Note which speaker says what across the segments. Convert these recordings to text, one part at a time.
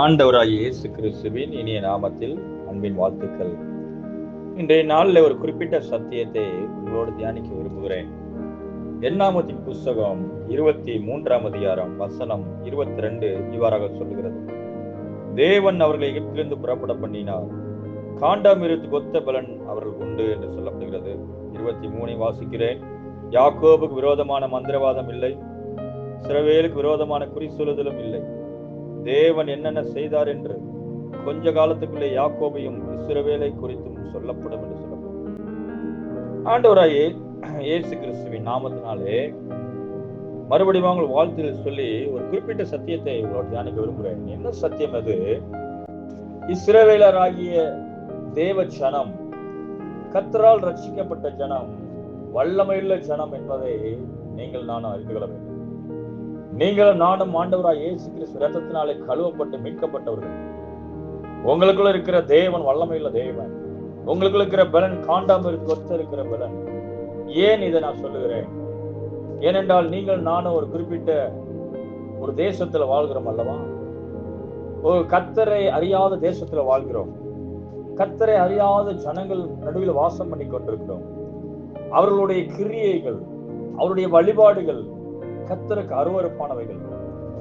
Speaker 1: ஆண்டவராகிய இயேசு கிறிஸ்துவின் இனிய நாமத்தில் அன்பின் வாழ்த்துக்கள். இன்றைய நாளில் ஒரு குறிப்பிட்ட சத்தியத்தை உங்களோடு தியானிக்க விரும்புகிறேன். எண்ணாமத்தின் புஸ்தகம் இருபத்தி மூன்றாம் அதிகாரம் வசனம் இருபத்தி ரெண்டு இவ்வாறாக சொல்லுகிறது. தேவன் அவர்களை எகிப்திலிருந்து புறப்பட பண்ணினார். காண்டாமிருத்து கொத்த பலன் அவர்கள் உண்டு என்று சொல்லப்படுகிறது. இருபத்தி மூணை வாசிக்கிறேன். யாக்கோபுக்கு விரோதமான மந்திரவாதம் இல்லை. சிறவேலுக்கு விரோதமான குறி சொல்லுதலும் இல்லை. தேவன் என்னென்ன செய்தார் என்று கொஞ்ச காலத்துக்குள்ளே யாக்கோபையும் இஸ்ரவேலை குறித்தும் சொல்லப்படும் என்று சொல்லப்படும். ஆண்டவராயே இயேசு கிறிஸ்துவின் நாமத்தினாலே மறுபடியும் அவங்க வாழ்த்து சொல்லி ஒரு குறிப்பிட்ட சத்தியத்தை உங்களோட தியானிக்க விரும்புகிறேன். என்ன சத்தியம் அது? இஸ்ரவேலராகிய தேவ ஜனம் கத்தரால் ரட்சிக்கப்பட்ட ஜனம் வல்லமையுள்ள ஜனம் என்பதை நீங்கள் நானும் அறிந்து கொள்ள வேண்டும். நீங்களும் நானும் ஆண்டவராய் இயேசு கிறிஸ்து ரத்தத்தினாலே கழுவப்பட்டு மீட்கப்பட்டவர்கள். உங்களுக்குள்ள இருக்கிற தேவன் வல்லமையுள்ள தேவன். உங்களுக்குள்ள இருக்கிற பலன் காண்டாம இருக்கு இருக்கிற பலன். ஏன் இதை நான் சொல்லுகிறேன்? ஏனென்றால் நீங்கள் நானும் ஒரு குறிப்பிட்ட ஒரு தேசத்துல வாழ்கிறோம் அல்லவா? ஒரு கத்தரை அறியாத தேசத்துல வாழ்கிறோம். கத்தரை அறியாத ஜனங்கள் நடுவில் வாசம் பண்ணி கொண்டிருக்கிறோம். அவர்களுடைய கிரியைகள் அவருடைய வழிபாடுகள் கத்தருக்கு அருவறுப்பானவைகள்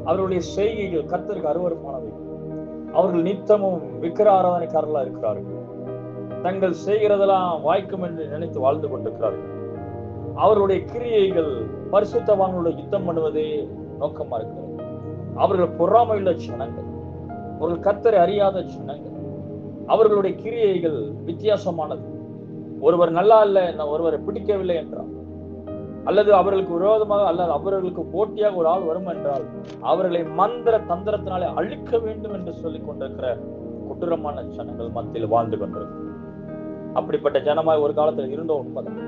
Speaker 1: அவர்களுடைய செய்கைகள் கத்தருக்கு அருவறுப்பானவைகள் அவர்கள் நித்தமும் விக்கிர ஆராதனைக்காரர்களா இருக்கிறார்கள். தங்கள் செய்கிறதெல்லாம் வாய்க்கும் என்று நினைத்து வாழ்ந்து கொண்டிருக்கிறார்கள். அவர்களுடைய கிரியைகள் பரிசுத்தவான்களோட யுத்தம் பண்ணுவதே நோக்கமா இருக்கிறது. அவர்கள் பொறாமையுள்ள சின்னங்கள் அவர்கள் கத்தரை அறியாத சின்னங்கள் அவர்களுடைய கிரியைகள் வித்தியாசமானது. ஒருவர் நல்லா இல்லை ஒருவரை பிடிக்கவில்லை என்றார் அல்லது அவர்களுக்கு விரோதமாக அல்லது அவர்களுக்கு போட்டியாக ஒரு ஆள் வரும் என்றால் அவர்களை மந்திர தந்திரத்தினாலே அழிக்க வேண்டும் என்று சொல்லிக் கொண்டிருக்கிற கொடூரமான ஜனங்கள் மத்தியில் வாழ்ந்து கொண்டிருக்கும். அப்படிப்பட்ட ஜனமாய் ஒரு காலத்தில் இருந்த உண்மைதான்.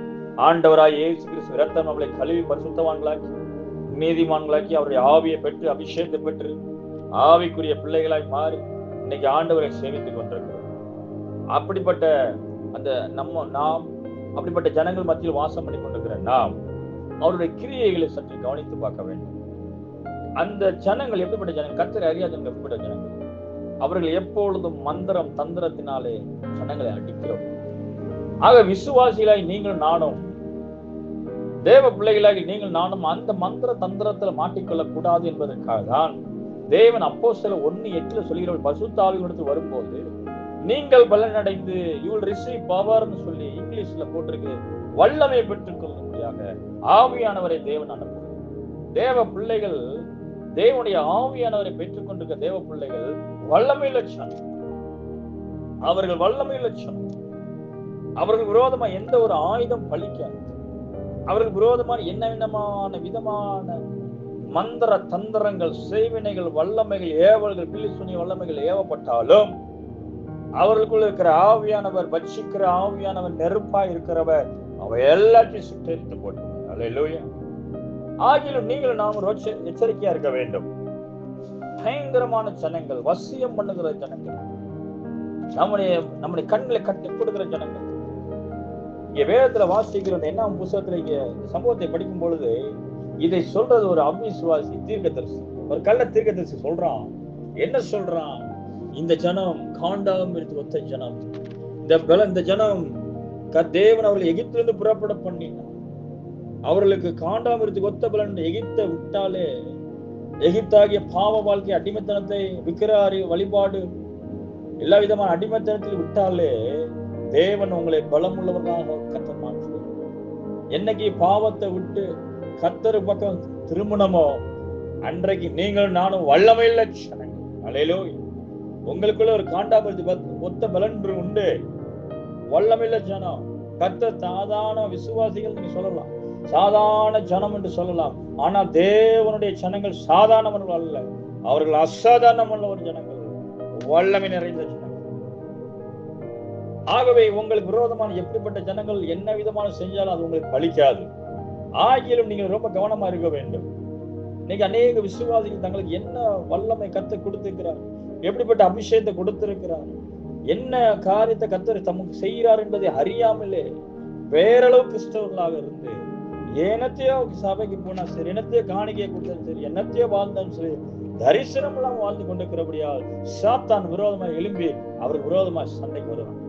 Speaker 1: ஆண்டவராய் இயேசு கிறிஸ்து ரத்தம் நம்மளை கழுவி பரிசுத்தவான்களாக்கி நீதிமான்களாக்கி அவருடைய ஆவியை பெற்று அபிஷேகத்தை பெற்று ஆவிக்குரிய பிள்ளைகளாய் மாறி இன்னைக்கு ஆண்டவரை சேவித்துக் கொண்டிருக்கிறோம். அப்படிப்பட்ட அந்த நம்ம நாம் அப்படிப்பட்ட ஜனங்கள் மத்தியில் வாசம் பண்ணி கொண்டிருக்கிற நாம் அவருடைய கிரியைகளை சற்று கவனித்து பார்க்க வேண்டும். அந்த ஜனங்கள் எப்படிப்பட்ட ஜனங்கள்? கத்தரை அறியாதவங்க எப்படிப்பட்ட ஜனங்கள்? அவர்கள் எப்பொழுதும் மந்திரம் தந்திரத்தினாலே ஜனங்களை அடிக்கிறோம். ஆக விசுவாசிகளாய் நீங்கள் நானும் தேவ பிள்ளைகளாகி நீங்கள் நானும் அந்த மந்திர தந்திரத்துல மாட்டிக்கொள்ள கூடாது என்பதற்காக தான் தேவன் அப்போ சில ஒன்னு எட்டுல சொல்கிற பசுத்தாவிகளுக்கு வரும்போது நீங்கள் பலனடைந்து யூ வில் ரிசீவ் பவர்னு சொல்லி இங்கிலீஷ்ல போட்டிருக்கு. வல்லமை பெற்றுக் கொள்ளும்படியாக ஆவியானவரை தேவன் அனுப்பும் தேவ பிள்ளைகள் தேவனுடைய ஆவியானவரை பெற்றுக் கொண்டிருக்க தேவ பிள்ளைகள் வல்லமை லட்சம் அவர்கள் வல்லமை லட்சம் அவர்கள் விரோதமா எந்த ஒரு ஆயுதம் பழிக்காது. அவர்கள் விரோதமான என்ன விதமான விதமான மந்திர தந்திரங்கள் செய்வினைகள் வல்லமைகள் ஏவல்கள் பில்லிசுனி வல்லமைகள் ஏவப்பட்டாலும் அவர்களுக்குள்ள இருக்கிற ஆவியானவர் பட்சிக்கிற ஆவியானவர் நெருப்பா இருக்கிறவர் அவ எல்லாத்தையும் சுட்டரித்து போட்டு அல்லையா ஆகிலும் நீங்களும் நாம் எச்சரிக்கையா இருக்க வேண்டும். பயங்கரமான ஜனங்கள் வசியம் பண்ணுகிற ஜனங்கள். நம்முடைய நம்முடைய கண்களை கட்டி கொடுக்கிற ஜனங்கள். இங்க வேதத்துல வாசிக்கிறது என்ன? புத்தகத்துல இங்க சம்பவத்தை படிக்கும் பொழுது இதை சொல்றது ஒரு அவிசுவாசி தீர்க்கதரிசி. ஒரு கள்ள தீர்க்கதரிசி சொல்றான். என்ன சொல்றான்? இந்த ஜனம் காண்டாம் ஒத்த ஜனம். இந்த இந்த ஜனம் தேவன் அவர்கள் எகிப்திலிருந்து புறப்பட பண்ணினார் அவர்களுக்கு காண்டாமிரத்துக்கு ஒத்த பலன் எகிப்தை விட்டாலே எகிப்தாகிய பாவ வாழ்க்கை அடிமைத்தனத்தை விக்கிராரி வழிபாடு எல்லா விதமான அடிமைத்தனத்தில் விட்டாலே தேவன் உங்களை பலமுள்ளவர்களாக கத்த மாற்றுவார். என்னைக்கு பாவத்தை விட்டு கத்தரு பக்கம் திருமணமோ அன்றைக்கு நீங்கள் நானும் வல்லமையில் அலையிலோ உங்களுக்குள்ள ஒரு காண்டாமிரத்து ஒத்த பலன் உண்டு. வல்லமில்ல ஜனம். கத்த சாதாரண விசுவாசிகள் நீங்க சொல்லலாம். சாதாரண ஜனம் என்று சொல்லலாம். ஆனால் தேவனுடைய ஜனங்கள் சாதாரணவர்கள் அல்ல. அவர்கள் அசாதாரணமான ஒரு ஜனங்கள். வல்லமை நிறைந்த ஜனங்கள். ஆகவே உங்களுக்கு விரோதமான எப்படிப்பட்ட ஜனங்கள் என்ன விதமான செஞ்சாலும் அது உங்களுக்கு பலிக்காது ஆகியிலும் நீங்கள் ரொம்ப கவனமா இருக்க வேண்டும். இன்னைக்கு அநேக விசுவாசிகள் தங்களுக்கு என்ன வல்லமை கத்து கொடுத்திருக்கிறார்? எப்படிப்பட்ட அபிஷேகத்தை கொடுத்திருக்கிறார்? என்ன காரியத்தை கத்தர் தமக்கு செய்கிறார் என்பதை அறியாமலே வேறளவு கிறிஸ்தவர்களாக இருந்து என்னத்தையோ சபைக்கு போனா சரி என்னத்தையோ காணிக்கையை கொடுத்தாலும் சரி என்னத்தையோ வாழ்ந்தாலும் சரி தரிசனம் எல்லாம் வாழ்ந்து கொண்டிருக்கிறபடியால் சாத்தான் விரோதமா எழும்பி அவர் விரோதமா சண்டைக்கு வருவான்.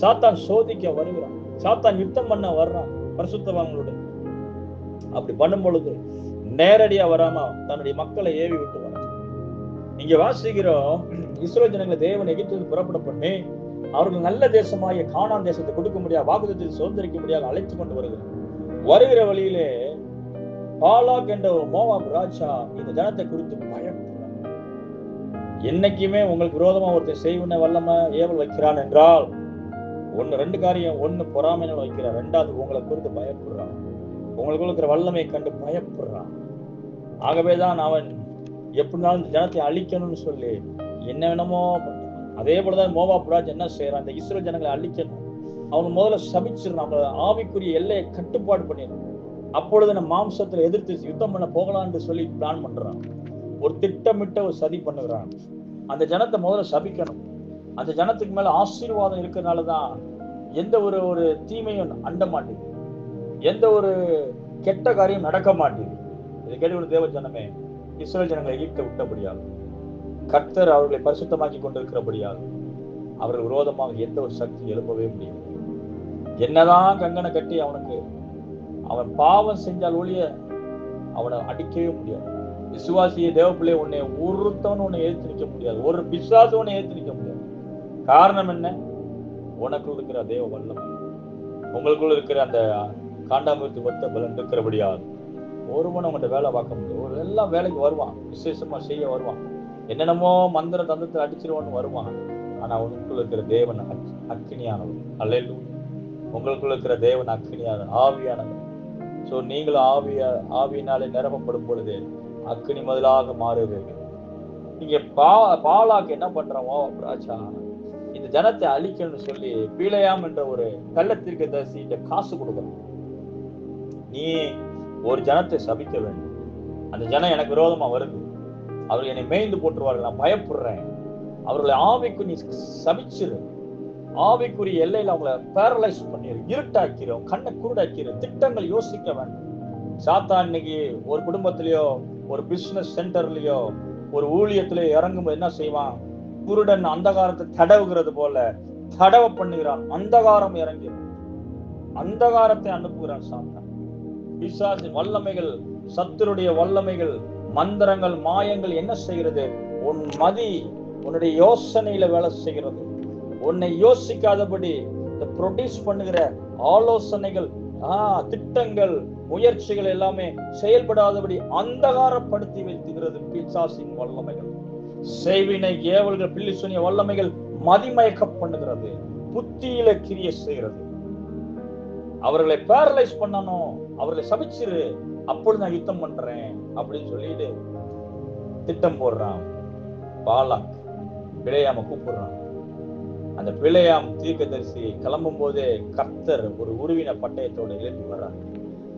Speaker 1: சாத்தான் சோதிக்க வருகிறான். சாத்தான் யுத்தம் பண்ண வர்றான் பரிசுத்தவான்களோட. அப்படி பண்ணும் பொழுது நேரடியா வராம தன்னுடைய மக்களை ஏவி விட்டுவான் இங்க வாசிக்கிறோம். இஸ்ரோ ஜனங்களை தேவன் எகிப்திலிருந்து புறப்பட பண்ணி அவர்கள் நல்ல தேசமாகிய காணான் தேசத்தை கொடுக்க முடியாது வாக்குதத்தில் சுதந்திரிக்க முடியாது அழைத்து கொண்டு வருகிறார். வருகிற வழியிலே பாலாக் என்ற ஒரு மோவாப் ராஜா இந்த ஜனத்தை குறித்து பயப்படுறான் என்னைக்குமே உங்களுக்கு விரோதமா ஒருத்தர் செய்வன வல்லம ஏவல் வைக்கிறான் என்றால் ஒண்ணு ரெண்டு காரியம் ஒண்ணு பொறாமையினால் வைக்கிறார். ரெண்டாவது உங்களை குறித்து பயப்படுறான். உங்களுக்குள்ள இருக்கிற வல்லமை கண்டு பயப்படுறான். ஆகவேதான் அவன் எப்படினாலும் இந்த ஜனத்தை அழிக்கணும்னு சொல்லி என்ன வேணுமோ அதே போலதான் மோபா புராஜ் என்ன செய்யறான் இந்த இஸ்ரோ ஜனங்களை அழிக்கணும். அவங்க முதல்ல சபிச்சிடணும். அவங்கள ஆவிக்குரிய எல்லையை கட்டுப்பாடு பண்ணிடணும். அப்பொழுது நம்ம மாம்சத்துல எதிர்த்து யுத்தம் பண்ண போகலான்னு சொல்லி பிளான் பண்றான். ஒரு திட்டமிட்ட ஒரு சதி பண்ணுகிறான். அந்த ஜனத்தை முதல்ல சபிக்கணும். அந்த ஜனத்துக்கு மேல ஆசீர்வாதம் இருக்கிறதுனாலதான் எந்த ஒரு ஒரு தீமையும் அண்ட மாட்டேங்குது. எந்த ஒரு கெட்ட காரியம் நடக்க மாட்டேங்குது. இதை கேட்டு தேவ ஜனமே இஸ்ரேல் ஜனங்களை ஈர்க்க விட்டபடியால் கர்த்தர் அவர்களை பரிசுத்தமாக்கி கொண்டிருக்கிறபடியால் அவர்கள் விரோதமாக எந்த ஒரு சக்தி எழுப்பவே முடியும் என்னதான் கங்கனை கட்டி அவனுக்கு அவன் பாவம் செஞ்சால் ஒழிய அவனை அடிக்கவே முடியாது. விசுவாசிய தேவப்பிள்ளை உன்னை ஒருத்தவன் உன்னை ஏற்று நிற்க முடியாது. ஒரு விசுவாசம் உன்னை ஏற்று நிற்க முடியாது. காரணம் என்ன? உனக்குள் இருக்கிற தேவ வல்லம். உங்களுக்குள்ள இருக்கிற அந்த காண்டாமிருத்து ஒத்த பலன் இருக்கிறபடியாது ஒருவன் அவங்கள்ட்ட வேலை பார்க்க முடியும் ஒரு எல்லாம் வேலைக்கு வருவான் விசேஷமா செய்ய வருவான். என்னென்னமோ மந்திர தந்தத்தை அடிச்சிருவான்னு வருவான். ஆனா உனக்குள்ள இருக்கிற தேவன் அக்- அக்கினியானவர். அல்ல உங்களுக்குள்ள இருக்கிற தேவன் அக்கினியானவர் ஆவியானவர். சோ நீங்களும் ஆவிய ஆவியினாலே நிரப்பப்படும் பொழுது அக்னி முதலாக மாறுவீர்கள். இங்க பா பாலாக்கு என்ன பண்றோமோ ராஜா? இந்த ஜனத்தை அழிக்கணும்னு சொல்லி பீழையாம் என்ற ஒரு கள்ளத்திற்கு தரிசிட்ட காசு கொடுக்கணும். நீ ஒரு ஜனத்தை சபிக்க வேண்டும். அந்த ஜனம் எனக்கு விரோதமா வருது. அவர்கள் என்னை மேய்ந்து போட்டுருவார்கள். நான் பயப்படுறேன். அவர்களை ஆவிக்கு நீ சபிச்சிரு. ஆவிக்குரிய எல்லையில அவங்கள பேரலைஸ் பண்ணிடு இருட்டாக்கிறோம் கண்ணை குருடாக்கிரு. திட்டங்கள் யோசிக்க வேண்டும். சாத்தா இன்னைக்கு ஒரு குடும்பத்திலயோ ஒரு பிசினஸ் சென்டர்லயோ ஒரு ஊழியத்திலயோ இறங்கும்போது என்ன செய்வான்? குருடன் அந்தகாரத்தை தடவுகிறது போல தடவ பண்ணுகிறான். அந்தகாரம் இறங்கி அந்தகாரத்தை அனுப்புகிறான் சாத்தா பிசாசு வல்லமைகள் சத்துருடைய வல்லமைகள் மந்திரங்கள் மாயங்கள் என்ன செய்கிறது? உன் மதி உன்னுடைய யோசனையில வேலை செய்கிறது. உன்னை யோசிக்காதபடி இந்த ப்ரொடியூஸ் பண்ணுகிற ஆலோசனைகள் ஆஹ் திட்டங்கள் முயற்சிகள் எல்லாமே செயல்படாதபடி அந்தகாரப்படுத்தி வைத்துகிறது பிசாசின் வல்லமைகள். செய்வினை ஏவல்கள் பில்லி சொன்னிய வல்லமைகள் மதிமயக்க பண்ணுகிறது. புத்தியில கிரிய செய்கிறது. அவர்களை பேரலைஸ் பண்ணணும். அவர்களை சபிச்சிரு அப்பொழுது நான் யுத்தம் பண்றேன் அப்படின்னு சொல்லிட்டு திட்டம் போடுறான் பாலாக் பிழையாம கூப்பிடுறான். அந்த பிழையாம் தீர்க்கதரிசி கிளம்பும் போதே கர்த்தர் ஒரு உருவின பட்டயத்தோட எழுப்பி வர்றான்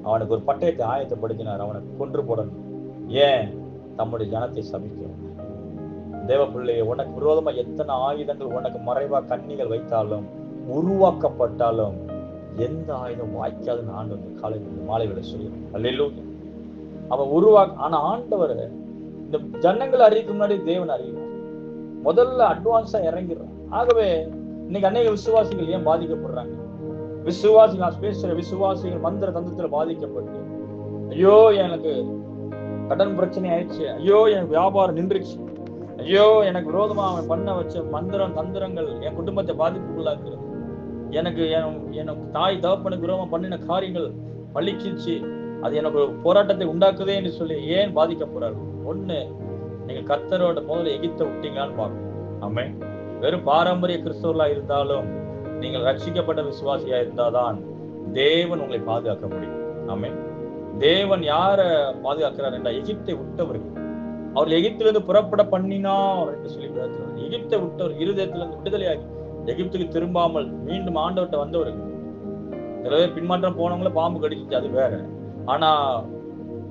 Speaker 1: அவனுக்கு ஒரு பட்டயத்தை ஆயத்தப்படுத்தினார் அவனை கொன்று போடணும். ஏன்? தம்முடைய ஜனத்தை சபிக்கும். தேவ பிள்ளையை உனக்கு விரோதமா எத்தனை ஆயுதங்கள் உனக்கு மறைவா கண்ணிகள் வைத்தாலும் உருவாக்கப்பட்டாலும் எந்த ஆயுதம் வாய்க்காதுன்னு வந்து காலை மாலை விட சொல்லுவோம் அல்லையிலும் அவன் உருவா ஆனா ஆண்டவர் இந்த ஜன்னங்கள் அறிவிக்கும் முன்னாடி தேவன் அறிவிக்கிறார் முதல்ல அட்வான்ஸா இறங்கிடுறான். ஆகவே இன்னைக்கு அநேக விசுவாசிகள் ஏன் பாதிக்கப்படுறாங்க? விசுவாசிகள் நான் பேசுற விசுவாசிகள் மந்திர தந்திரத்துல பாதிக்கப்பட்டு. ஐயோ எனக்கு கடன் பிரச்சனை ஆயிடுச்சு. ஐயோ எனக்கு வியாபாரம் நின்றுச்சு. ஐயோ எனக்கு விரோதமா அவன் பண்ண வச்ச மந்திரம் தந்திரங்கள் என் குடும்பத்தை பாதிப்புக்குள்ளாக்குறது. எனக்கு எனக்கு தாய் தகப்பனுக்கு விரோதமா பண்ணின காரியங்கள் பழிச்சிச்சு அது எனக்கு ஒரு போராட்டத்தை உண்டாக்குதே என்று சொல்லி ஏன் பாதிக்க போறார்கள்? ஒண்ணு நீங்க கர்த்தரோட முதல்ல எகித்த விட்டீங்களான்னு பார்க்கணும். ஆமே வெறும் பாரம்பரிய கிறிஸ்தவர்களா இருந்தாலும் நீங்கள் ரட்சிக்கப்பட்ட விசுவாசியா இருந்தாதான் தேவன் உங்களை பாதுகாக்க முடியும். ஆமே தேவன் யார பாதுகாக்கிறார் என்றால் எகிப்தை விட்டவர்கள். அவர் எகிப்திலிருந்து புறப்பட பண்ணினார் என்று சொல்லி எகிப்தை விட்டவர் இருதயத்திலிருந்து விடுதலையாகி எகிப்துக்கு திரும்பாமல் மீண்டும் ஆண்டவர்கிட்ட வந்தவர்கள் சில பேர் பின்மாற்றம் போனவங்கள பாம்பு கடிச்சிச்சு அது வேற. ஆனா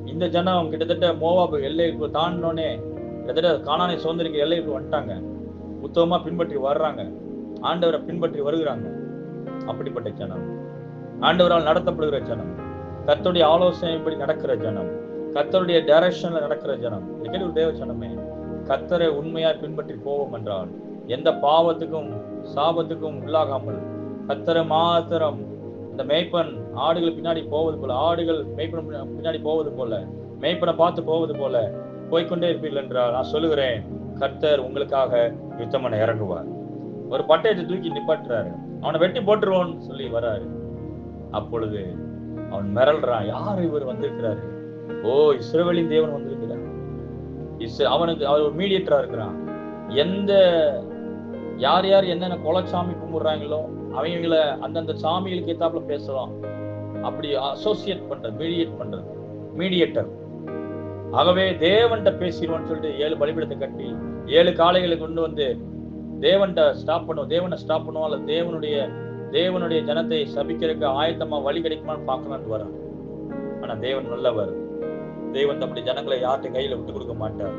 Speaker 1: இந்த ஜனம் கிட்டத்தட்ட மோவாபு எல்லைக்கு தாண்டினோடனே கிட்டத்தட்ட காணானை சுதந்திரிக்க எல்லைக்கு வந்துட்டாங்க. உத்தமமா பின்பற்றி வர்றாங்க. ஆண்டவரை பின்பற்றி வருகிறாங்க. அப்படிப்பட்ட ஜனம். ஆண்டவரால் நடத்தப்படுகிற ஜனம். கர்த்தருடைய ஆலோசனைப்படி நடக்கிற ஜனம். கத்தருடைய டைரக்ஷன்ல நடக்கிற ஜனம். ஒரு தேவ ஜனமே கத்தரை உண்மையா பின்பற்றி போவோம் என்றால் எந்த பாவத்துக்கும் சாபத்துக்கும் உள்ளாகாமல் கத்தரை மாத்திரம் இந்த மேய்ப்பன் ஆடுகள் பின்னாடி போவது போல ஆடுகள் மேய்ப்பன் பின்னாடி போவது போல மேய்ப்பனை பார்த்து போவது போல போய்க்கொண்டே இருப்பீர்கள் என்றால் நான் சொல்லுகிறேன் கர்த்தர் உங்களுக்காக யுத்தமனை இறங்குவார் ஒரு பட்டயத்தை தூக்கி நிப்பாட்டுறாரு. அவனை வெட்டி போட்டுருவோன்னு சொல்லி வராரு. அப்பொழுது அவன் மிரள்றான். யார் இவர் வந்திருக்கிறாரு? ஓ இஸ்ரவேலின் தேவன் வந்திருக்கிறார். இஸ் அவனுக்கு அவர் ஒரு மீடியேட்டரா இருக்கிறான். எந்த யார் யார் என்னென்ன குலச்சாமி கும்பிடுறாங்களோ அவங்கள அந்தந்த சாமிகளுக்கு ஏத்தாப்புல பேசலாம். அப்படி அசோசியேட் பண்றது மீடியேட் பண்றது மீடியேட்டர் ஆகவே தேவன்கிட்ட பேசிடுவோம்னு சொல்லிட்டு ஏழு பலிபீடத்தை கட்டி ஏழு காளைகளை கொண்டு வந்து தேவன்கிட்ட ஸ்டாப் பண்ணுவோம். தேவனை ஸ்டாப் பண்ணுவோம். அல்ல தேவனுடைய தேவனுடைய ஜனத்தை சபிக்கிறதுக்கு ஆயத்தமா வழி கிடைக்குமான்னு பார்க்கலான்ட்டு வரான். ஆனா தேவன் நல்லவர். தேவன் தம்முடைய ஜனங்களை யார்கிட்ட கையில விட்டு கொடுக்க மாட்டார்.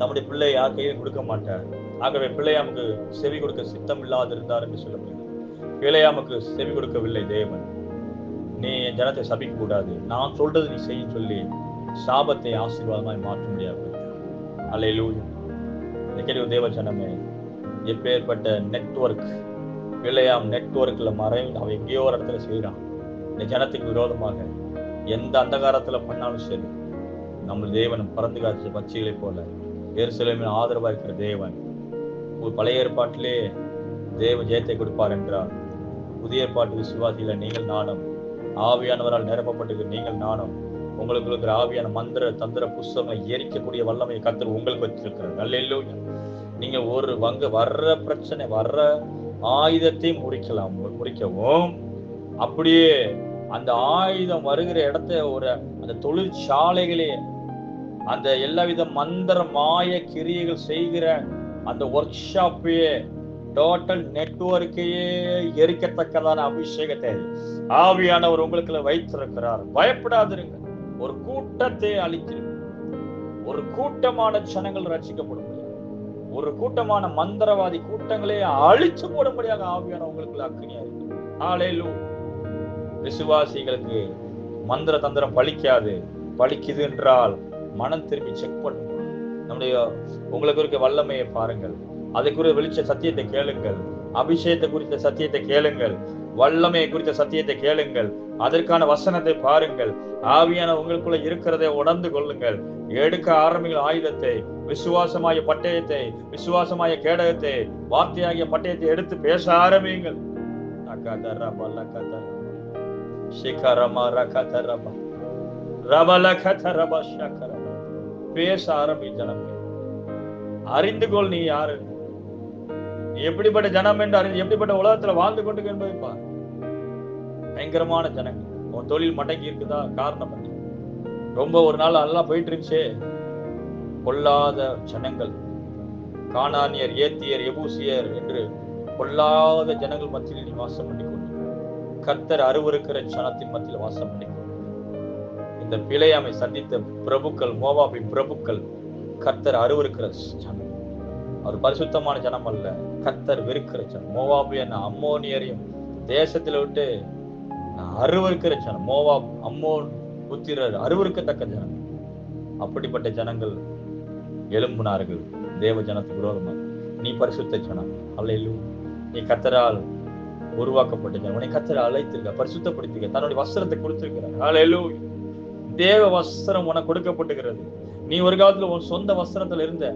Speaker 1: தம்முடைய பிள்ளை யார் கையில கொடுக்க மாட்டார். ஆகவே பிள்ளையாமுக்கு செவி கொடுக்க சித்தம் இல்லாதிருந்தார் என்று சொல்லப்படுகிறது. பிள்ளையாமுக்கு செவி கொடுக்கவில்லை தேவன். நீ என் ஜனத்தை சபிக்க கூடாது நான் சொல்றது நீ செய்ய சொல்லி சாபத்தை ஆசீர்வாதமாய் மாற்ற முடியாது. அலையிலூயா இந்த தேவ ஜனமே எப்பேற்பட்ட நெட்வொர்க் பிள்ளையாம் நெட்வொர்க்ல மறைந்து அவன் எங்கேயோ ஒரு இடத்துல செய்கிறான். இந்த ஜனத்துக்கு விரோதமாக எந்த அந்தகாரத்துல பண்ணாலும் சரி நம்ம தேவன் பறந்து காய்ச்ச பச்சைகளை போல எருசலேமின் ஆதரவா இருக்கிற தேவன் பழைய ஏற்பாட்டிலே தேவ ஜெயத்தை கொடுப்பார் என்றார். புதிய ஏற்பாட்டு விசுவாசியில நீங்கள் நானும் ஆவியானவரால் நிரப்பப்பட்டிருக்கிற நீங்கள் நானும் உங்களுக்கு இருக்கிற ஆவியான மந்திர தந்திர புஸ்தகம் எரிக்கக்கூடிய வல்லமையை கத்தர் உங்களுக்கு வச்சிருக்கிறார் நல்ல நீங்க ஒரு வங்க வர்ற பிரச்சனை வர்ற ஆயுதத்தை முடிக்கலாம் முடிக்கவும் அப்படியே அந்த ஆயுதம் வருகிற இடத்த ஒரு அந்த தொழிற்சாலைகளே அந்த எல்லாவித மந்திர மாய கிரியைகள் செய்கிற அந்த ஒர்க் ஷாப்பையே டோட்டல் நெட்வொர்க்கையே எரிக்கத்தக்கதான அபிஷேகத்தை ஆவியானவர் உங்களுக்கு வைத்திருக்கிறார். பயப்படாதிருங்க. ஒரு கூட்டத்தை அழிக்கிறீங்க ஒரு கூட்டமான ஜனங்கள் ரசிக்கப்படும் ஒரு கூட்டமான மந்திரவாதி கூட்டங்களே அழிச்சு போடும்படியாக ஆவியான உங்களுக்கு அக்னியா இருக்கு. ஆலையிலு விசுவாசிகளுக்கு மந்திர தந்திரம் பழிக்காது பழிக்குது என்றால் மனம் திரும்பி செக் பண்ணுங்க நம்முடைய உங்களுக்கு இருக்க வல்லமையை பாருங்கள். அதை குறித்த வெளிச்ச சத்தியத்தை கேளுங்கள். அபிஷேகத்தை குறித்த சத்தியத்தை கேளுங்கள். வல்லமையை குறித்த சத்தியத்தை கேளுங்கள். அதற்கான வசனத்தை பாருங்கள். ஆவியான உங்களுக்குள்ள இருக்கிறதை உணர்ந்து கொள்ளுங்கள். எடுக்க ஆரம்பிகள் ஆயுதத்தை விசுவாசமாய பட்டயத்தை விசுவாசமாய கேடகத்தை வார்த்தையாகிய பட்டயத்தை எடுத்து பேச ஆரம்பியுங்கள். பேச ஆரம்பி அறிந்து கொள் நீ யாரு நீ எப்படிப்பட்ட ஜனம் என்று அறிந்து எப்படிப்பட்ட உலகத்துல வாழ்ந்து கொண்டு என்பதை பார். பயங்கரமான ஜனங்கள். உன் தொழில் மடங்கி இருக்குதா? காரணம் ரொம்ப ஒரு நாள் நல்லா போயிட்டு இருந்துச்சே. கொல்லாத ஜனங்கள். காணானியர் ஏத்தியர் எபூசியர் என்று கொல்லாத ஜனங்கள் மத்தியில் நீ வாசம் பண்ணி கொண்டு கர்த்தர் அருவருக்கிற ஜனத்தின் மத்தியில் வாசம் பண்ணி கொண்டு இந்த பிழையாமை சந்தித்த பிரபுக்கள் மோவாபி பிரபுக்கள் கர்த்தர் அருவருக்கிற ஜனம். அவர் பரிசுத்தமான ஜனம் அல்ல கர்த்தர் வெறுக்கிற ஜனம். மோவாபியன் அம்மோனியரையும் தேசத்துல விட்டு அருவருக்கிற ஜனம். மோவாப் அம்மோன் புத்திரர் அருவருக்கத்தக்க ஜனம். அப்படிப்பட்ட ஜனங்கள் எழும்பினார்கள். தேவ ஜனத்துக்கு விரோதமாக. நீ பரிசுத்த ஜனம். அல்ல நீ கத்தரால் உருவாக்கப்பட்ட ஜனம். உன்னை கத்தரை அழைத்திருக்க பரிசுத்தப்படுத்திருக்க தன்னுடைய வஸ்திரத்தை கொடுத்திருக்கிறார். அல்ல தேவ வஸ்திரம் உனக்கு கொடுக்கப்பட்டுகிறது. நீ ஒரு காலத்துல உன் சொந்த வஸ்திரத்துல இருந்த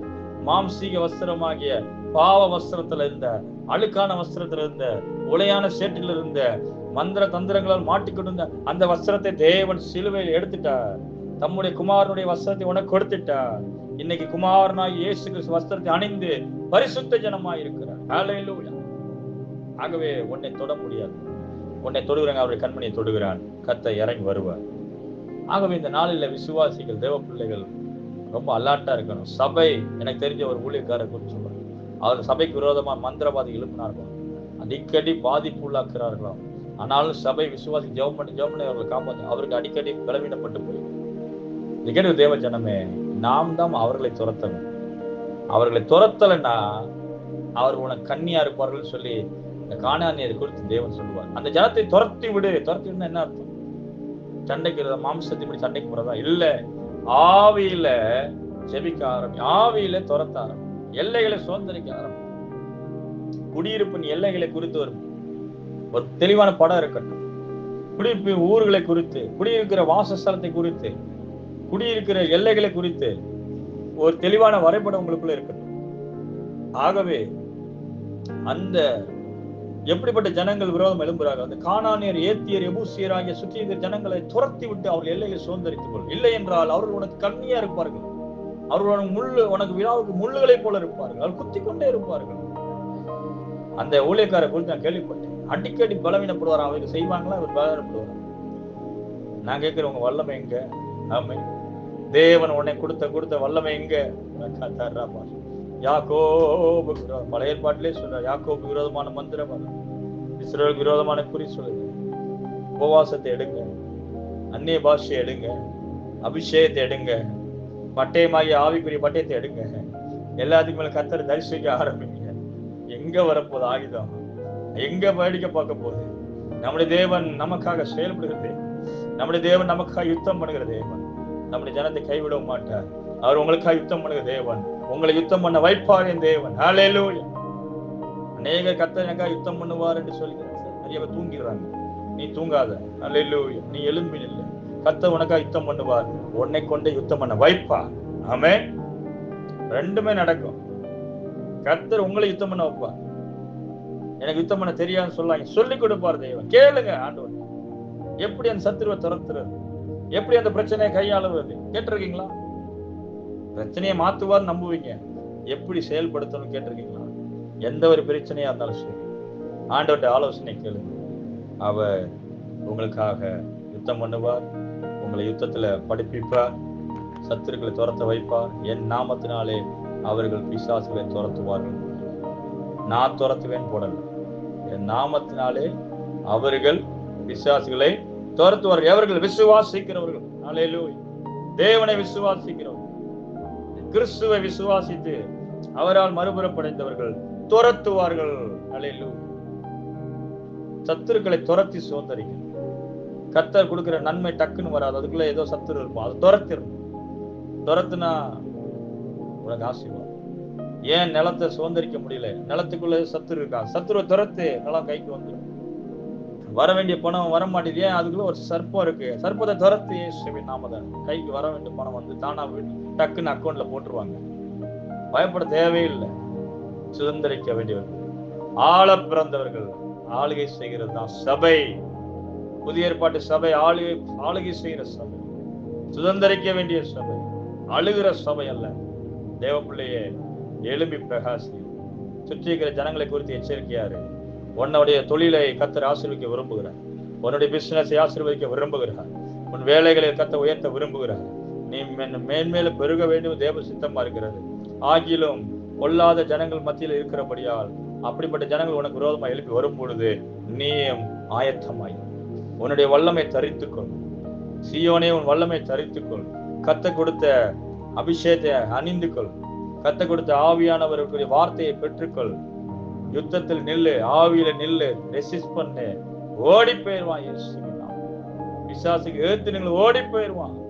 Speaker 1: மாம்சீக வஸ்திரமாகிய பாவ வஸ்திரத்துல இருந்த அழுக்கான வஸ்திரத்துல இருந்த உலையான சேற்றில் இருந்த மந்திர தந்திரங்களால் மாட்டிக்கொண்டு அந்த வஸ்திரத்தை தேவன் சிலுவையில் எடுத்துட்டார். தம்முடைய குமாரனுடைய வஸ்திரத்தை உனக்கு கொடுத்துட்டார். இன்னைக்கு குமாரனாய் இயேசு கிறிஸ்து வஸ்திரத்தை அணிந்து பரிசுத்த ஜனமாய் இருக்கிறார். ஆகவே உன்னை தொட முடியாது. உன்னை தொடுகிறாங்க அவருடைய கண்மணியை தொடுகிறான். கத்தை இறங்கி வருவார். ஆகவே இந்த நாளில் விசுவாசிகள் தேவ பிள்ளைகள் ரொம்ப அலர்ட்டா இருக்கணும். சபை எனக்கு தெரிஞ்ச ஒரு ஊழியக்காரர் குறித்து சொல்றாங்க அவர் சபைக்கு விரோதமா மந்திரவாதி எழுப்பினார்களாம் அடிக்கடி பாதிப்பு உள்ளாக்குறார்களாம் ஆனாலும் சபை விசுவாசி ஜெவம் பண்ணி ஜெவம் பண்ணி அவர்களை காப்பாற்ற அவருக்கு அடிக்கடி பலவீனப்பட்டு போய் நிகழ்வு தேவ ஜனமே நாம் தான் அவர்களை துரத்தணும். அவர்களை துரத்தலைன்னா அவர் உனக்கு கண்ணியா இருப்பார்கள் சொல்லி இந்த காணானியர் குறித்து தேவன் சொல்லுவார். அந்த ஜனத்தை துரத்தி விடு. துரத்தி என்ன அர்த்தம்? சண்டைக்கு வருதா? மாம்சத்தின்படி சண்டைக்கு போறதா? இல்ல. ஆவியில ஜெபிக்க ஆரம்பி ஆவியில துரத்த ஆரம்பி எல்லைகளை சுதந்திரிக்க ஆரம்பி. குடியிருப்பின் எல்லைகளை குறித்து ஒரு ஒரு தெளிவான படம் இருக்கட்டும். குடியிருப்பு ஊர்களை குறித்து குடியிருக்கிற வாசஸ்தலத்தை குறித்து குடியிருக்கிற எல்லைகளை குறித்து ஒரு தெளிவான வரைபடம் உங்களுக்குள்ள இருக்கட்டும். ஆகவே அந்த எப்படிப்பட்ட ஜனங்கள் விரோதம் எழும்புகிறார்கள்? அந்த காணானியர் ஏத்தியர் எபூசியர் ஆகிய சுற்றி இருக்கிற ஜனங்களை துரத்தி விட்டு அவர்கள் எல்லையை சுதந்திரித்துக் கொள். இல்லை என்றால் அவர்கள் உனக்கு கண்ணியா இருப்பார்கள். அவர்கள் உனக்கு முள்ளு உனக்கு விழாவுக்கு முள்ளுகளைப் போல இருப்பார்கள். அவர் குத்தி கொண்டே இருப்பார்கள். அந்த ஊழியக்காரை குறித்து நான் கேள்விப்பட்டேன். அடிக்கடி பலவீனப்படுவார் அவருக்கு செய்வாங்களா? அவர் பலவீனப்படுவார்? நான் கேட்கிறேன் உங்க வல்லமை எங்க? ஆமை தேவன் உன்னை கொடுத்த கொடுத்த வல்லமை எங்க? தர்றாப்பா யாக்கோபு விரோதம். பழைய ஏற்பாட்டிலே சொல்றார். யாக்கோபு விரோதமான மந்திரம் அது. இஸ்ரேலுக்கு விரோதமான குறி சொல்லுது. உபவாசத்தை எடுங்க. அந்நிய பாஷையை எடுங்க. அபிஷேகத்தை எடுங்க. பட்டயமாகிய ஆவிக்குரிய பட்டயத்தை எடுங்க. எல்லாத்துக்கும் மேல கத்தரை தரிசிக்க ஆரம்பிங்க. எங்க வரப்போகுது ஆயுதம்? எங்க வேடிக்கை பார்க்க போகுது? நம்முடைய தேவன் நமக்காக செயல்படுகிறது. நம்முடைய தேவன் நமக்காக யுத்தம் பண்ணுகிற தேவன். நம்முடைய ஜனத்தை கைவிட மாட்டார். அவர் உங்களுக்காக யுத்தம் பண்ணுகிற தேவன். உங்களை யுத்தம் பண்ண வைப்பார் என் தேவன். ஹalleluya அநேக கத்தர் எனக்காக யுத்தம் பண்ணுவார் என்று சொல்லி நிறைய பேர் தூங்கிடுறாங்க. நீ தூங்காத. ஹalleluya நீ எழும்பி இல்லை கத்தர் உனக்காக யுத்தம் பண்ணுவார். உன்னை கொண்டு யுத்தம் பண்ண வைப்பா ஆமே ரெண்டுமே நடக்கும். கத்தர் உங்களை யுத்தம் பண்ண வைப்பார். எனக்கு யுத்தம் பண்ண தெரியாதுன்னு சொல்லாங்க சொல்லி கொடுப்பார் தெய்வம் கேளுங்க ஆண்டவர். எப்படி அந்த சத்துருவை துரத்துறது? எப்படி அந்த பிரச்சனையை கையாளுவது கேட்டிருக்கீங்களா? பிரச்சனையை மாத்துவார் நம்புவீங்க. எப்படி செயல்படுத்தணும் கேட்டிருக்கீங்களா? எந்த ஒரு பிரச்சனையா இருந்தாலும் சரி. ஆண்டவர்கிட்ட ஆலோசனை கேளுங்க. அவர் உங்களுக்காக யுத்தம் பண்ணுவார். உங்களை யுத்தத்துல படிப்பிப்பார். சத்துருக்களை துரத்த வைப்பார். என் நாமத்தினாலே அவர்கள் பிசாசுகளை துரத்துவார்கள். நான் துரத்துவேன் போடல. என் நாமத்தினாலே அவர்கள் பிசாசுகளை துரத்துவார்கள். எவர்கள்? விசுவாசிக்கிறவர்கள். அல்லேலூயா தேவனை விசுவாசிக்கிறவர்கள். கிறிஸ்துவை விசுவாசித்து அவரால் மறுபுறப்படைந்தவர்கள் துரத்துவார்கள். அல்லேலூயா சத்துருக்களை துரத்தி சுதந்திரிக்க கத்தர் கொடுக்கிற நன்மை டக்குன்னு வராது. அதுக்குள்ள ஏதோ சத்துரு இருக்கும் அது துரத்திடும் துரத்துனா உனக்கு ஆசீர்வாதம். ஏன் நிலத்தை சுதந்திரிக்க முடியல? நிலத்துக்குள்ள சத்துரு இருக்கா? சத்துருவை துரத்து நிலம் கைக்கு வந்துடும் வர வேண்டிய பணம் வர மாட்டேதே அதுக்குள்ள ஒரு சர்ப்பம் இருக்கு. சர்ப்பத்தை துரத்து இயேசுவின் நாமதான். கைக்கு வர வேண்டிய பணம் வந்து தானா டக்குன்னு அக்கௌண்ட்ல போட்டுருவாங்க. பயப்பட தேவையில்லை. சுதந்திரிக்க வேண்டியவர்கள் ஆள பிறந்தவர்கள். ஆளுகை செய்கிறது தான் சபை. புதிய ஏற்பாட்டு சபை. ஆளுகை ஆளுகை செய்கிற சபை. சுதந்திரிக்க வேண்டிய சபை. அழுகிற சபை அல்ல. தேவ பிள்ளையே எழும்பி பிரகாசி. சுற்றி இருக்கிற ஜனங்களை குறித்து எச்சரிக்கையாரு உன்னுடைய தொழிலை கத்தர் ஆசீர்விக்க விரும்புகிறார். உன்னுடைய பிசினஸை ஆசீர்வதிக்க விரும்புகிறார். உன் வேலைகளை கத்த உயர்த்த விரும்புகிறார். நீ மென்- மேன்மேலும் பெருக வேண்டும் தேவ சித்தமா இருக்கிறது. ஆகிலும் கொல்லாத ஜனங்கள் மத்தியில் இருக்கிறபடியால் அப்படிப்பட்ட ஜனங்கள் உனக்கு விரோதமாக எழுப்பி வரும் பொழுது நீயும் ஆயத்தமாய். உன்னுடைய வல்லமை தரித்துக்கொள். சீயோனே உன் வல்லமை தரித்துக்கொள். கத்த கொடுத்த அபிஷேகத்தை அணிந்து கொள் கத்த கொடுத்த ஆவியானவருக்குரிய வார்த்தையை பெற்றுக்கொள். யுத்தத்தில் நில்லு ஆவியில நில்லு ரெசிஸ்ட் பண்ணு. ஓடி போயிருவான் விசாசுக்கு ஏத்து நீங்கள் ஓடி போயிருவான்.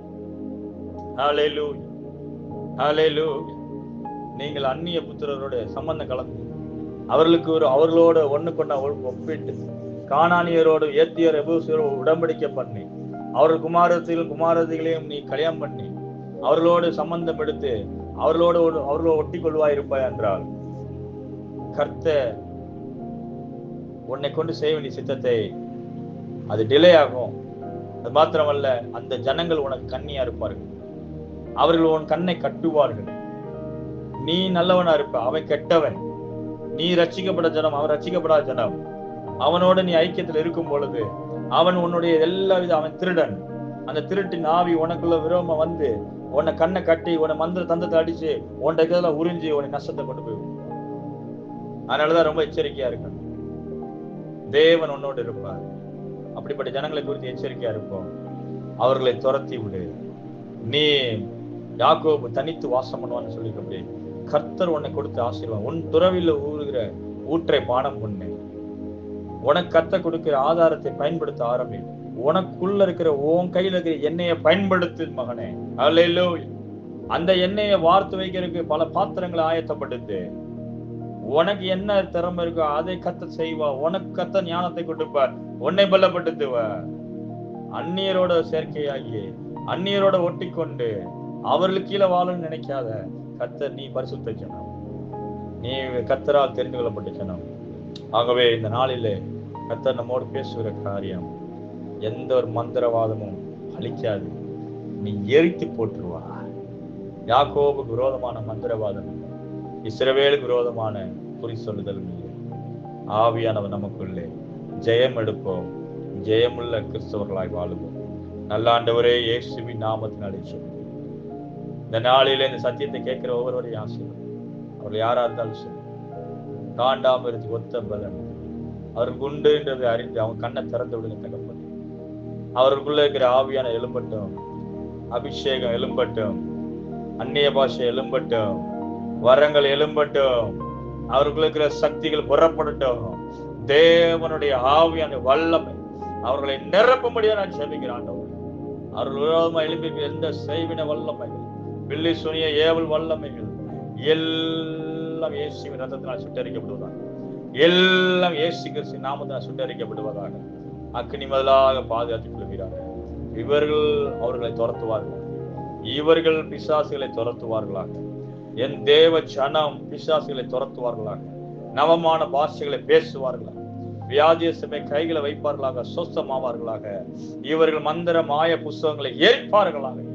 Speaker 1: நீங்கள் அந்நிய புத்திரரோட சம்பந்தம் கலந்து அவர்களுக்கு ஒரு அவர்களோட ஒண்ணு கொண்ட ஒப்பிட்டு காணானியரோடு ஏத்தியர் எபூசியரோடு உடம்படிக்க பண்ணி அவர்கள் குமாரத்தையும் குமாரதிகளையும் நீ கல்யாணம் பண்ணி அவர்களோடு சம்பந்தம் எடுத்து அவர்களோடு ஒரு- அவர்களோடு ஒட்டி கொள்வாய் இருப்பாய் என்றால் கர்த்த உன்னை கொண்டு செய்ய வேண்டிய சித்தத்தை அது டிலே ஆகும். அது மாத்திரமல்ல அந்த ஜனங்கள் உனக்கு கண்ணியா இருப்பார்கள். அவர்கள் உன் கண்ணை கட்டுவார்கள். நீ நல்லவனா இருப்ப அவன் கெட்டவன். நீ ரச்சிக்கப்பட ஜனம் அவன் ரச்சிக்கப்படாத ஜனம். அவனோட நீ ஐக்கியத்தில் இருக்கும் பொழுது அவன் உன்னுடைய எல்லா வித அவன் திருடன். அந்த திருட்டின் ஆவி உனக்குள்ள விரோம வந்து உன்னை கண்ணை கட்டி உன்னை மந்திர தந்தத்தை அடிச்சு உன்னை உறிஞ்சி உன்னை நஷ்டத்தை கொண்டு போய் அதனாலதான் ரொம்ப எச்சரிக்கையா இருக்கணும். தேவன் உன்னோடு இருப்பார். அப்படிப்பட்ட ஜனங்களை குறித்து எச்சரிக்கையா இருப்போம். அவர்களை துரத்தி விடு. நீ யாக்கோபு தனித்து வாசம் பண்ணுவான்னு சொல்லிக்க கர்த்தர் உன்னை கொடுத்து ஆசீர்வாதம் உன் துறவில ஊறுகிற ஊற்றை பானம் பண்ணு. உனக்கு கத்த கொடுக்கிற ஆதாரத்தை பயன்படுத்த ஆரம்பி. உனக்குள்ள இருக்கிற உன் கையில இருக்கிற எண்ணெயை பயன்படுத்து மகனே. அல்லையிலோ அந்த எண்ணெயை வார்த்து வைக்கிறதுக்கு பல பாத்திரங்களை ஆயத்தப்படுத்து. உனக்கு என்ன திறமை இருக்கோ அதை கத்த செய்வா உனக்கு கத்த ஞானத்தை கொடுப்பார். உன்னை பலப்படுத்துவ அந்நியரோட சேர்க்கையாகி அந்நியரோட ஒட்டி கொண்டு அவர்களுக்கு கீழே வாழணும்னு நினைக்காத. கத்தர் நீ பரிசுத்த ஜனம் நீ கத்தரால் தெரிந்து கொள்ளப்பட்ட ஜனம் ஆகவே இந்த நாளிலே கத்தர் நம்மோடு பேசுகிற காரியம் எந்த ஒரு மந்திரவாதமும் அழிக்காது. நீ எரித்து போட்டுருவா யாக்கோபுக்கு விரோதமான மந்திரவாதம் இஸ்ரவேலுக்கு விரோதமான குறி சொல்லுதல் ஆவியானவர் நமக்குள்ளே ஜெயம் எடுப்போம். ஜெயமுள்ள கிறிஸ்தவர்களாய் வாழுவோம். நல்லாண்டவரே இயேசுவி இயேசுவின் நாமத்தினாலே சொல்லி இந்த நாளில இந்த சத்தியத்தை கேட்கிற ஒவ்வொருவரையும் ஆசிரியர் அவர்கள் யாரா இருந்தாலும் சரி. காண்டாம இருந்து ஒத்த பலன். அவர் உண்டு என்றதை அறிந்து அவங்க கண்ணை திறந்து விடுங்க தகப்பன். அவருக்குள்ள இருக்கிற ஆவியான எலும்பட்டும் அபிஷேகம் எலும்பட்டும் அந்நிய பாஷை எலும்பட்டும் வரங்கள் எழும்பட்டும். அவர்களுக்கு இருக்கிற சக்திகள் புறப்படட்டும். தேவனுடைய ஆவியான வல்லமை அவர்களை நிரப்பும்படியா நான் ஜெபிக்கிறேன் ஆண்டவர். அவர்கள் விரோதமா எழுப்பி எந்த செய்வின வல்லமைகள் பில்லி சுனிய ஏவல் வல்லமைகள் எல்லாம் இயேசுவின் ரத்தத்தினால் சுட்டரிக்கப்படுவதாக எல்லாம் இயேசு கிறிஸ்து நாமத்தினால் சுட்டரிக்கப்படுவதாக. அக்னி முதலாக பாதுகாத்துக் கொள்கிறார்கள். இவர்கள் அவர்களை துரத்துவார்கள் இவர்கள் பிசாசுகளை துரத்துவார்களாக. என் தேவ ஜனம் பிசாசுகளை துரத்துவார்களாக நவமான பாஷைகளை பேசுவார்களாக வியாதியசமை கைகளை வைப்பார்களாக சொஸ்தமாவார்களாக இவர்கள் மந்திர மாய புஸ்தகங்களை ஏற்பார்களாக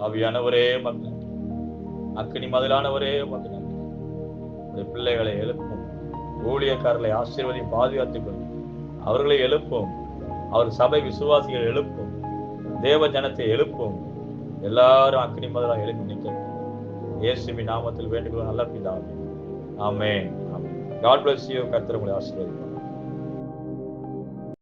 Speaker 1: அவியானவரே மகன் அக்கினி மதிலானவரே மகன் பிள்ளைகளை எழுப்பும் ஊழியக்காரர்களை ஆசீர்வதி பாதுகாத்துக் கொள்ளும் அவர்களை எழுப்பும் அவர் சபை விசுவாசிகள் எழுப்பும் தேவ ஜனத்தை எழுப்பும். எல்லாரும் அக்னி மதிலாக எழுப்பி நிற்கிறோம் இயேசுவி நாமத்தில் வேண்டுகோள் நல்ல பிதாவே. ஆமே ஆமென். காட் பிளஸ் யூ கர்த்தர் உங்களை ஆசீர்வதிப்பார்.